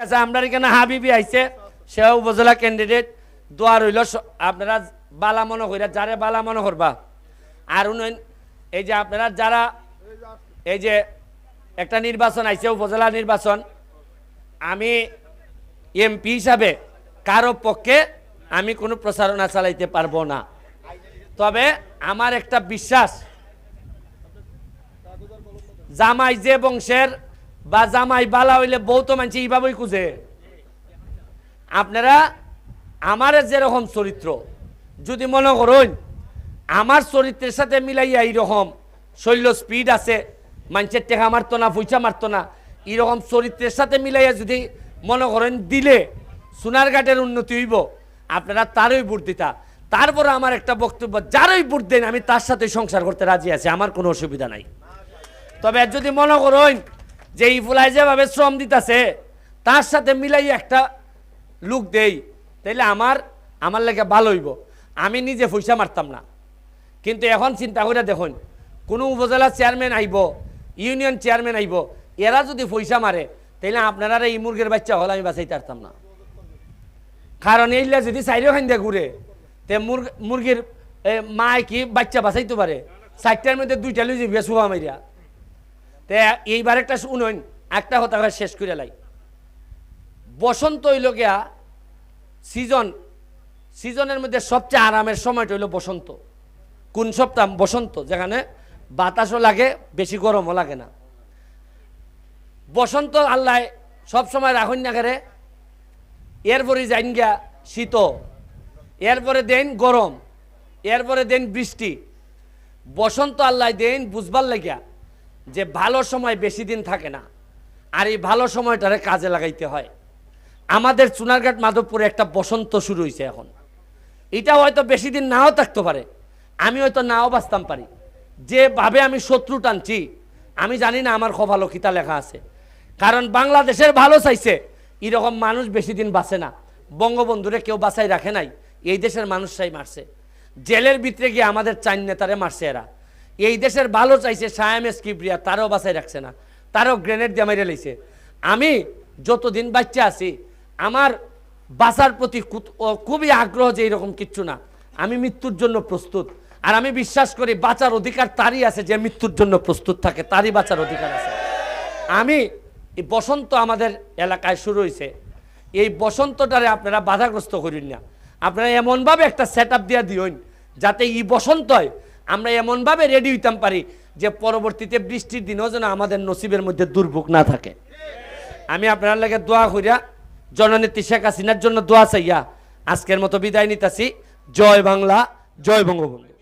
আচ্ছা আমরা এখানে হাবিবি আইছে সে উপজেলা ক্যান্ডিডেট দোয়া রইল আপনারা বালা মনে কইরা, যারে বালা মনে করবা। আর উন্নয়ন এই যে আপনারা যারা, এই যে একটা নির্বাচন আইছে, উপজেলা নির্বাচন, আমি এমপি হিসাবে কারও পক্ষে আমি কোনো প্রচারণা চালাইতে পারব না। তবে আমার একটা বিশ্বাস জামাই যে বংশের বা জামাই বালা হইলে বহুত মানছি, এইভাবেই খুঁজে। আপনারা, আমার যেরকম চরিত্র, যদি মনে করুন, আমার চরিত্রের সাথে মিলাইয়া এইরকম শৈল স্পিড আছে মানুষের টেকা মারতো না পয়সা মারতো না, এইরকম চরিত্রের সাথে মিলাইয়া যদি মনে করেন দিলে সোনারঘাটের উন্নতি হইব, আপনারা তারই ভোট দিতা। তারপরে আমার একটা বক্তব্য, যারই ভোট দেন, আমি তার সাথে সংসার করতে রাজি আছি, আমার কোনো অসুবিধা নাই। তবে যদি মনে করুন যে এই যেভাবে শ্রম দিতেছে, তার সাথে মিলাই একটা লুক দেই, তাইলে আমার আমার লাগে ভালো হইব। আমি নিজে পয়সা মারতাম না। কিন্তু এখন চিন্তা করে দেখুন, কোনো উপজেলা চেয়ারম্যান আইব, ইউনিয়ন চেয়ারম্যান আইব, এরা যদি পয়সা মারে, তাইলে আপনারা এই মুরগের বাচ্চা হলে আমি বাঁচাইতে পারতাম না। কারণ এইলা যদি চাইরেও খান ঘুরে, তে মুরগ মুরগির মায় কি বাচ্চা বাঁচাইতে পারে? চারটার মধ্যে দুইটা যাবে শুভা মাইরা। তে এইবার একটা শুনুন একটা কথা শেষ করে লাই। বসন্ত হইল গিয়া সিজন, সিজনের মধ্যে সবচেয়ে আরামের সময়টা হইল বসন্ত। কোন সপ্তাহ? বসন্ত, যেখানে বাতাসও লাগে, বেশি গরমও লাগে না। বসন্ত আল্লাহ সবসময় রাখুন না করে। এরপরে যাইন গিয়া শীত, এরপরে দেন গরম, এরপরে দেন বৃষ্টি। বসন্ত আল্লাহ দেন বুঝবার লাগিয়া যে ভালো সময় বেশি দিন থাকে না। আর এই ভালো সময়টারে কাজে লাগাইতে হয়। আমাদের চুনারঘাট মাধবপুরে একটা বসন্ত শুরু হয়েছে এখন। এটা হয়তো বেশি দিন নাও থাকতে পারে। আমি হয়তো নাও বাঁচতাম পারি। যেভাবে আমি শত্রু টানছি, আমি জানি না আমার কপালো কিতা লেখা আছে। কারণ বাংলাদেশের ভালো চাইছে, এরকম মানুষ বেশি দিন বাঁচে না। বঙ্গবন্ধুরে কেউ বাঁচাই রাখে নাই, এই দেশের মানুষরাই মারছে। জেলের ভিতরে গিয়ে আমাদের চাইন নেতারে মারছে এরা। এই দেশের ভালো চাইছে সায়াম এস কিবরিয়া, তারও বাঁচাই রাখছে না। তারও গ্রেনেড দিয়ে মেরে লাইছে। আমি যতদিন বাচ্চা আছি, আমার বাঁচার প্রতি খুবই আগ্রহ যে এরকম কিচ্ছু না। আমি মৃত্যুর জন্য প্রস্তুত। আর আমি বিশ্বাস করি বাঁচার অধিকার তারই আছে, যে মৃত্যুর জন্য প্রস্তুত থাকে, তারই বাঁচার অধিকার আছে। আমি এই বসন্ত আমাদের এলাকায় শুরু হয়েছে এই বসন্তটারে আপনারা বাধাগ্রস্ত করিন না। আপনারা এমনভাবে একটা সেট আপ দিয়া দিন যাতে এই বসন্তয় আমরা এমনভাবে রেডি হইতাম পারি যে পরবর্তীতে বৃষ্টির দিনও যেন আমাদের নসিবের মধ্যে দুর্ভোগ না থাকে। আমি আপনার লাগে দোয়া করিয়া জননেত্রী শেখ হাসিনার জন্য দোয়া চাইয়া আজকের মতো বিদায় নিতাছি। জয় বাংলা, জয় বঙ্গবন্ধু